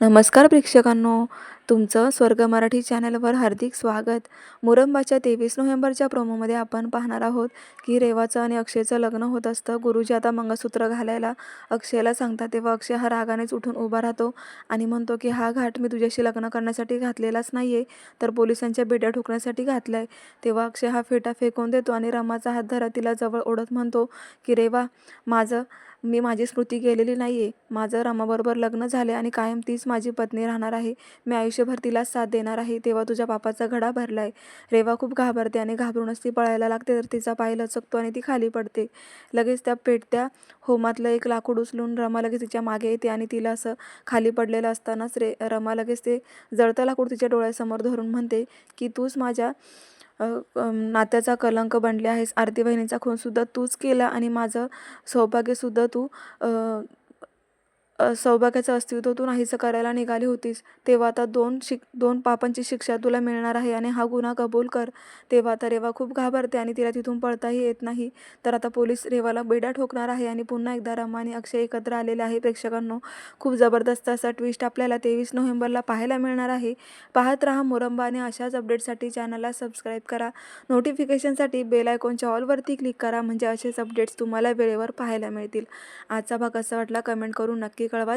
नमस्कार प्रेक्षकांनो. तुमचं स्वर्ग मराठी चॅनलवर हार्दिक स्वागत. मुरंबाच्या तेवीस नोव्हेंबरच्या प्रोमोमध्ये आपण पाहणार आहोत की रेवाचं आणि अक्षयचं लग्न होत असतं. गुरुजी आता मंगळसूत्र घालायला अक्षयला सांगतात तेव्हा अक्षय हा रागानेच उठून उभा राहतो आणि म्हणतो की हा घाट मी तुझ्याशी लग्न करण्यासाठी घातलेलाच नाही आहे तर पोलिसांच्या बेड्या ठोकण्यासाठी घातला आहे तेव्हा अक्षय हा फेटा फेकून देतो आणि रमाचा हात धरा तिला जवळ ओढत म्हणतो की रेवा माझं मी माझी स्मृती गेलेली नाही आहे माझं रमाबरोबर लग्न झाले आणि कायम तीच माझी पत्नी राहणार आहे. मी आयुष्यभर तिलाच साथ देणार आहे. तेव्हा तुझ्या बापाचा घडा भरला आहे रेवा खूप घाबरते आणि घाबरूनच ती पळायला लागते तर तिचा पाय लचकतो आणि ती खाली पडते. लगेच त्या पेटत्या होमातलं एक लाकूड उचलून रमा लगेच तिच्यामागे येते आणि तिला असं खाली पडलेलं असतानाच रे रमा लगेच ते जळतं लाकूड तिच्या डोळ्यासमोर धरून म्हणते की तूच माझ्या नात्याचा कलंक बनले आहेस. आरती बहिणीचा खूनसुद्धा तूच केला आणि माझं सौभाग्यसुद्धा तू सौभाग्याचं अस्तित्व तू नाहीसं करायला निघाली होतीस तेव्हा आता दोन शिक दोन पापांची शिक्षा तुला मिळणार आहे आणि हा गुन्हा कबूल कर. तेव्हा आता रेवा खूप घाबरते आणि तिला तिथून पळताही येत नाही. तर आता पोलीस रेवाला बेडा ठोकणार आहे आणि पुन्हा एकदा रमा आणि अक्षय एकत्र आलेले आहे. प्रेक्षकांनो खूप जबरदस्त असा ट्विस्ट आपल्याला तेवीस नोव्हेंबरला पाहायला मिळणार आहे. पाहत राहा मुरंबा आणि अशाच अपडेटसाठी चॅनलला सबस्क्राईब करा. नोटिफिकेशनसाठी बेल आयकॉनच्या ऑलवरती क्लिक करा. म्हणजे असेच अपडेट्स तुम्हाला वेळेवर पाहायला मिळतील. आजचा भाग कसा वाटला? कमेंट करून नक्की grabado